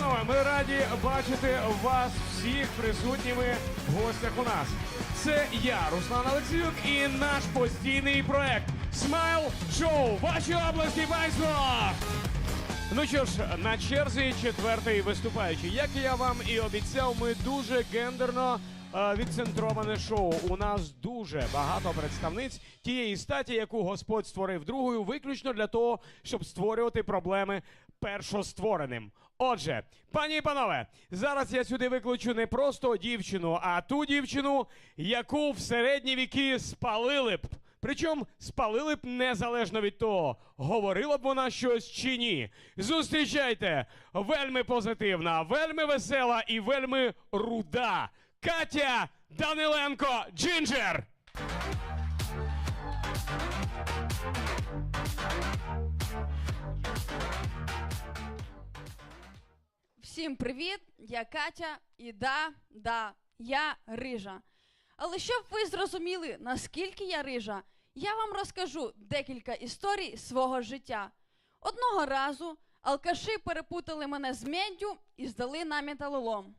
Панове, ми раді бачити вас всіх присутніми в гостях у нас. Це я, Руслан Олексіюк, і наш постійний проект Смайл Шоу. Ваші області панство! Ну що ж, на черзі четвертий виступаючий. Як я вам і обіцяв, ми дуже гендерно е, відцентроване шоу. У нас дуже багато представниць тієї статі, яку Господь створив другою, виключно для того, щоб створювати проблеми першоствореним. Отже, пані і панове, зараз я сюди викличу не просто дівчину, а ту дівчину, яку в середні віки спалили б. Причому спалили б незалежно від того, говорила б вона щось чи ні. Зустрічайте! Вельми позитивна, вельми весела і вельми руда. Катя Даниленко Джинджер! Всім привіт! Я Катя, і да, да, я рижа. Але щоб ви зрозуміли, наскільки я рижа, я вам розкажу декілька історій свого життя. Одного разу алкаші перепутали мене з меддю і здали на металолом.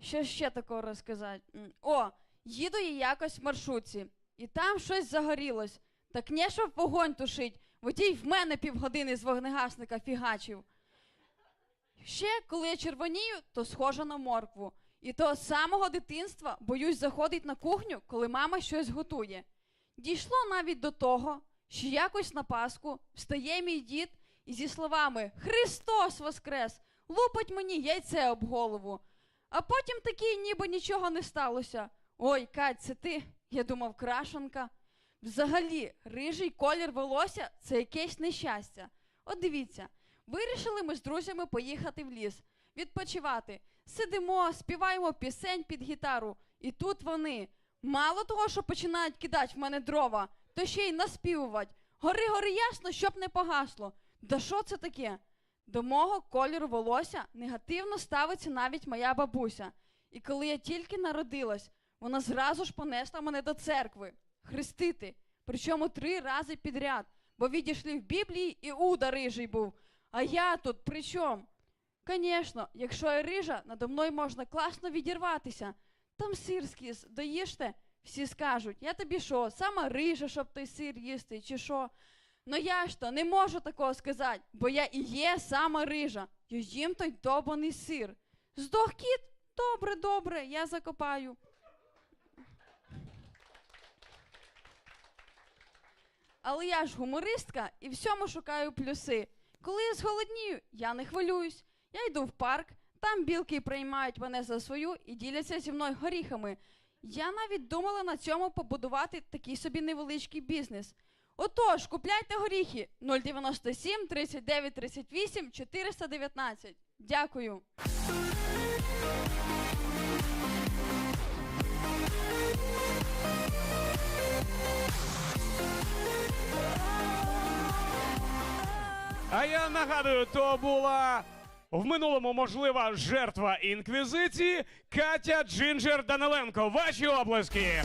Що ще такого розказати? О, їду я якось в маршрутці, і там щось загорілось. Так не щоб вогонь тушить, водій в мене півгодини з вогнегасника фігачив. Ще коли я червонію, то схожа на моркву. І того самого дитинства боюсь заходить на кухню, коли мама щось готує. Дійшло навіть до того, що якось на Пасху встає мій дід і зі словами Христос Воскрес! лупить мені яйце об голову. А потім такий, ніби нічого не сталося. Ой, Кать, це ти? Я думав, крашенка. Взагалі, рижий колір волосся це якесь нещастя. От дивіться, вирішили ми з друзями поїхати в ліс, відпочивати. Сидимо, співаємо пісень під гітару, і тут вони. Мало того, що починають кидати в мене дрова, то ще й наспівувати. Гори, гори ясно, щоб не погасло. Да що це таке? До мого кольору волосся негативно ставиться навіть моя бабуся. І коли я тільки народилась, вона зразу ж понесла мене до церкви хрестити. Причому три рази підряд, бо відійшли в Біблії і Уда рижий був. А я тут при чому? Звісно, якщо я рижа, надо мною можна класно відірватися. Там сир скіс, доїжте, всі скажуть, я тобі що, сама рижа, щоб той сир їсти, чи що? Ну я ж то не можу такого сказати, бо я і є сама рижа. Я їм той добаний сир. Здох кіт? Добре, добре, я закопаю. Але я ж гумористка і всьому шукаю плюси. Коли я зголоднію, я не хвилююсь. Я йду в парк, там білки приймають мене за свою і діляться зі мною горіхами. Я навіть думала на цьому побудувати такий собі невеличкий бізнес. Отож, купляйте горіхи 097 39 38 419. Дякую. А я нагадую, то була в минулому можлива жертва інквізиції Катя Джинджер Даниленко. Ваші облески!